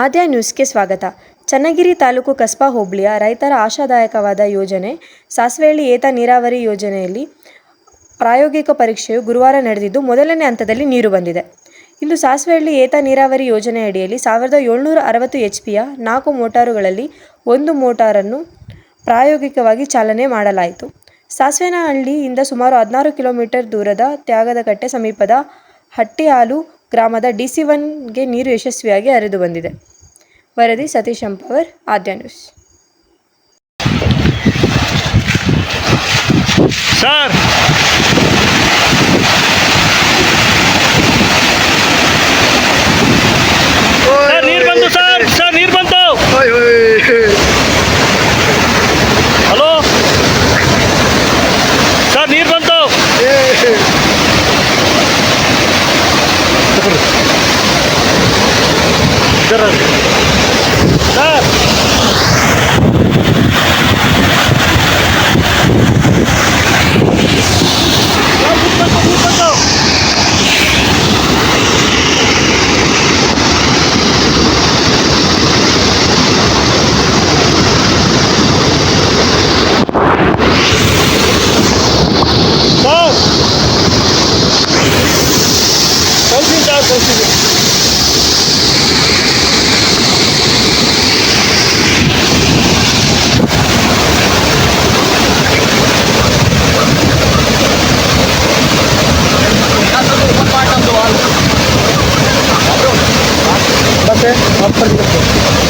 ಆದ್ಯ ನ್ಯೂಸ್ಗೆ ಸ್ವಾಗತ. ಚನ್ನಗಿರಿ ತಾಲೂಕು ಕಸ್ಬಾ ಹೋಬಳಿಯ ರೈತರ ಆಶಾದಾಯಕವಾದ ಯೋಜನೆ, ಸಾಸ್ವೆಹಳ್ಳಿ ಏತ ನೀರಾವರಿ ಯೋಜನೆಯಲ್ಲಿ ಪ್ರಾಯೋಗಿಕ ಪರೀಕ್ಷೆಯು ಗುರುವಾರ ನಡೆದಿದ್ದು, ಮೊದಲನೇ ಹಂತದಲ್ಲಿ ನೀರು ಬಂದಿದೆ. ಇಂದು ಸಾಸ್ವೆಹಳ್ಳಿ ಏತ ನೀರಾವರಿ ಯೋಜನೆ ಅಡಿಯಲ್ಲಿ ಸಾವಿರದ ಏಳ್ನೂರ ಅರವತ್ತು ಎಚ್ ಪಿಯ ನಾಲ್ಕು ಮೋಟಾರುಗಳಲ್ಲಿ ಒಂದು ಮೋಟಾರನ್ನು ಪ್ರಾಯೋಗಿಕವಾಗಿ ಚಾಲನೆ ಮಾಡಲಾಯಿತು. ಸಾಸ್ವೇನಹಳ್ಳಿಯಿಂದ ಸುಮಾರು ಹದಿನಾರು ಕಿಲೋಮೀಟರ್ ದೂರದ ತ್ಯಾಗದಕಟ್ಟೆ ಸಮೀಪದ ಹಟ್ಟಿಹಾಲು ಗ್ರಾಮದ ಡಿಸಿ ಒನ್ಗೆ ನೀರು ಯಶಸ್ವಿಯಾಗಿ ಹರಿದು ಬಂದಿದೆ. వరది సతీష్ అంపవర్ ఆద్యాన్యూస్ సార్ Здорово. சார் আছে